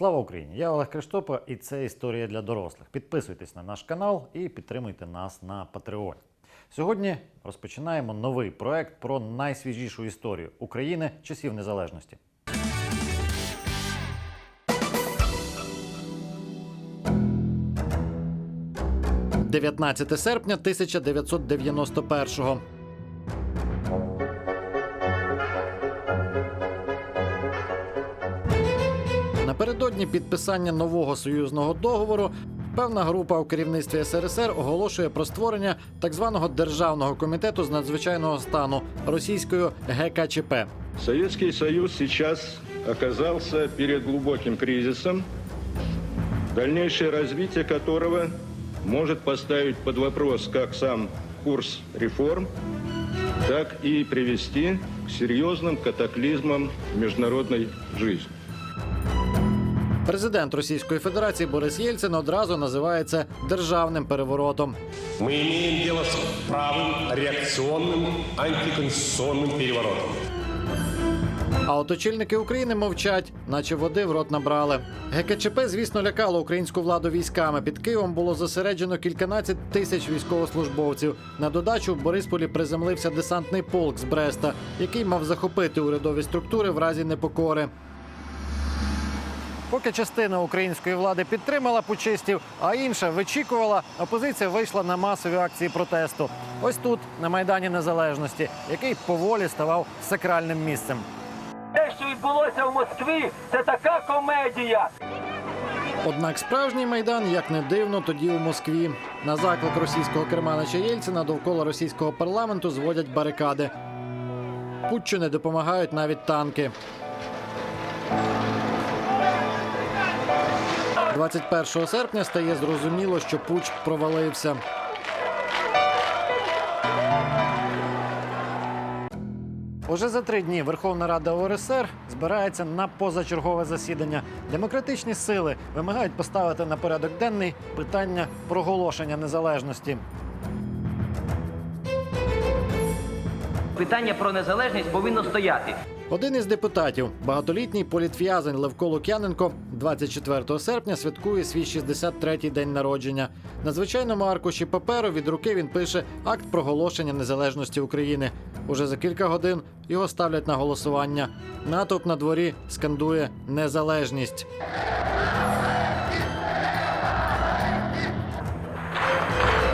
Слава Україні! Я Олег Криштопа, і це історія для дорослих. Підписуйтесь на наш канал і підтримуйте нас на Патреоні. Сьогодні розпочинаємо новий проект про найсвіжішу історію України часів незалежності. – 19 серпня 1991-го. Напередодні підписання нового союзного договору певна група у керівництві СРСР оголошує про створення так званого державного комітету з надзвичайного стану російською ГКЧП. Советский Союз сейчас оказался перед глубоким кризисом, дальнейшее развитие которого может поставить под вопрос как сам курс реформ, так и привести к серьезным катаклизмам международной жизни. Президент Російської Федерації Борис Єльцин одразу називає це державним переворотом. Мы имеем дело с правым, реакционным, антиконституционным переворотом. А от очільники України мовчать, наче води в рот набрали. ГКЧП, звісно, лякало українську владу військами. Під Києвом було зосереджено кільканадцять тисяч військовослужбовців. На додачу в Борисполі приземлився десантний полк з Бреста, який мав захопити урядові структури в разі непокори. Поки частина української влади підтримала пучистів, а інша вичікувала, опозиція вийшла на масові акції протесту. Ось тут, на Майдані Незалежності, який поволі ставав сакральним місцем. Те, що відбулося в Москві, це така комедія. Однак справжній майдан, як не дивно, тоді у Москві. На заклик російського керманича Єльцина довкола російського парламенту зводять барикади. Путчу не допомагають навіть танки. 21 серпня стає зрозуміло, що путч провалився. Уже за три дні Верховна Рада УРСР збирається на позачергове засідання. Демократичні сили вимагають поставити на порядок денний питання проголошення незалежності. Питання про незалежність повинно стояти. Один із депутатів, багатолітній політв'язень Левко Лук'яненко, 24 серпня святкує свій 63-й день народження. На звичайному аркуші паперу від руки він пише акт проголошення незалежності України. Уже за кілька годин його ставлять на голосування. Натовп на дворі скандує незалежність.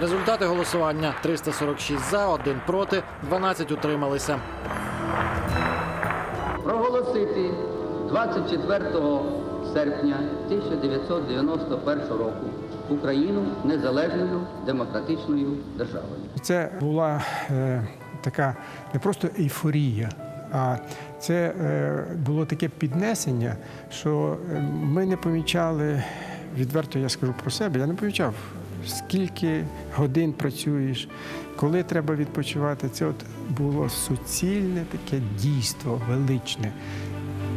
Результати голосування: 346 за, 1 проти, 12 утрималися. 24 серпня 1991 року Україну незалежною демократичною державою. Це була е, така не просто ейфорія, а це е, було таке піднесення, що е, ми не помічали, відверто я скажу про себе, я не помічав, скільки годин працюєш, коли треба відпочивати. Це от було суцільне таке дійство величне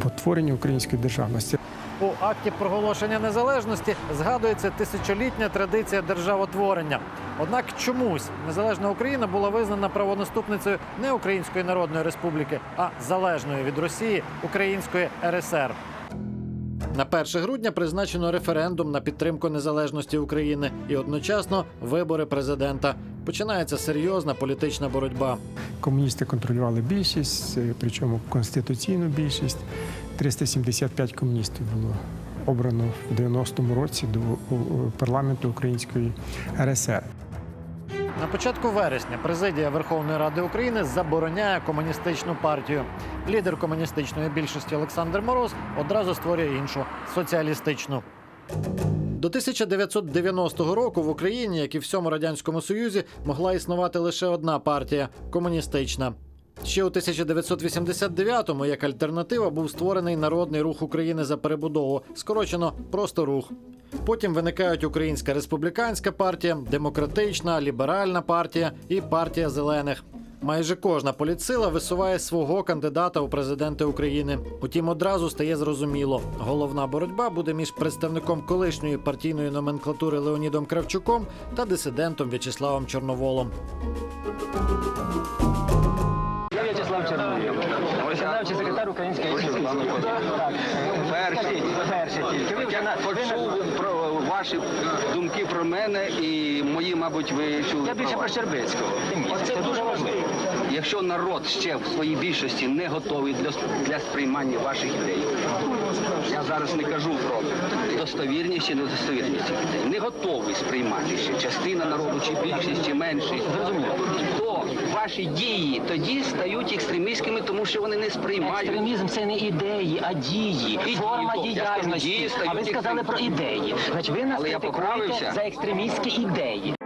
потворення української державності. У акті проголошення незалежності згадується тисячолітня традиція державотворення. Однак чомусь незалежна Україна була визнана правонаступницею не Української Народної Республіки, а залежної від Росії Української РСР. На 1 грудня призначено референдум на підтримку незалежності України і одночасно вибори президента. Починається серйозна політична боротьба. Комуністи контролювали більшість, е, причому конституційну більшість. 375 комуністів було обрано в 90-му році до парламенту Української РСР. На початку вересня президія Верховної Ради України забороняє комуністичну партію. Лідер комуністичної більшості Олександр Мороз одразу створює іншу соціалістичну. До 1990 року в Україні, як і всьому радянському союзі, могла існувати лише одна партія комуністична. Ще у 1989-му як альтернатива був створений народний рух України за перебудову, скорочено просто рух. Потім виникають Українська республіканська партія, демократична, ліберальна партія і партія зелених. Майже кожна політсила висуває свого кандидата у президенти України. Утім, одразу стає зрозуміло, головна боротьба буде між представником колишньої партійної номенклатури Леонідом Кравчуком та дисидентом В'ячеславом Чорноволом. Я В'ячеслав Чорновіл, виконавчий секретар Української Перший. Перше тільки. Ви вже на Почув про ваші думки про мене і мої, мабуть, ви чули. Я більше про про. Щербицького. Це дуже важливо. Якщо народ ще в своїй більшості не готовий для, для сприймання ваших ідей, я зараз не кажу про достовірність чи недостовірність ідей, не готовий сприймати ще частина народу, чи більшість, чи меншість, то ваші дії тоді стають екстремістськими, тому що вони не сприймають. Екстремізм це не ідеї, а дії, І форма дії, діяльності. дії А ви сказали про ідеї. Значить, ви нас критикуєте за екстремістські ідеї.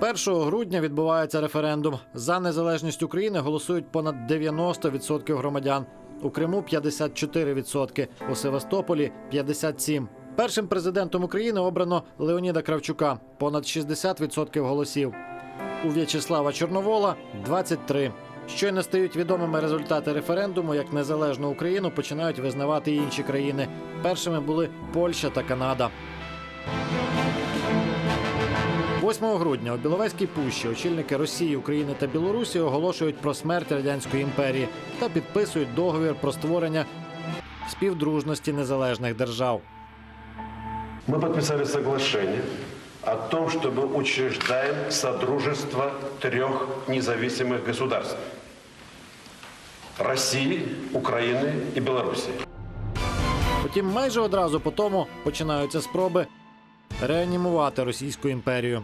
1 грудня відбувається референдум. За незалежність України голосують понад 90% громадян. У Криму 54%, у Севастополі 57%. Першим президентом України обрано Леоніда Кравчука понад 60% голосів. У В'ячеслава Чорновола 23%. Щойно стають відомими результати референдуму, як незалежну Україну починають визнавати інші країни. Першими були Польща та Канада. 8 грудня у Біловезькій пущі очільники Росії, України та Білорусі оголошують про смерть радянської імперії та підписують договір про створення співдружності незалежних держав. Мы подписали соглашение о том, что мы учреждаем Содружество трех независимых государств. России, Украины и Белоруссии. Потім майже одразу по тому починаються спроби реанімувати Російську імперію.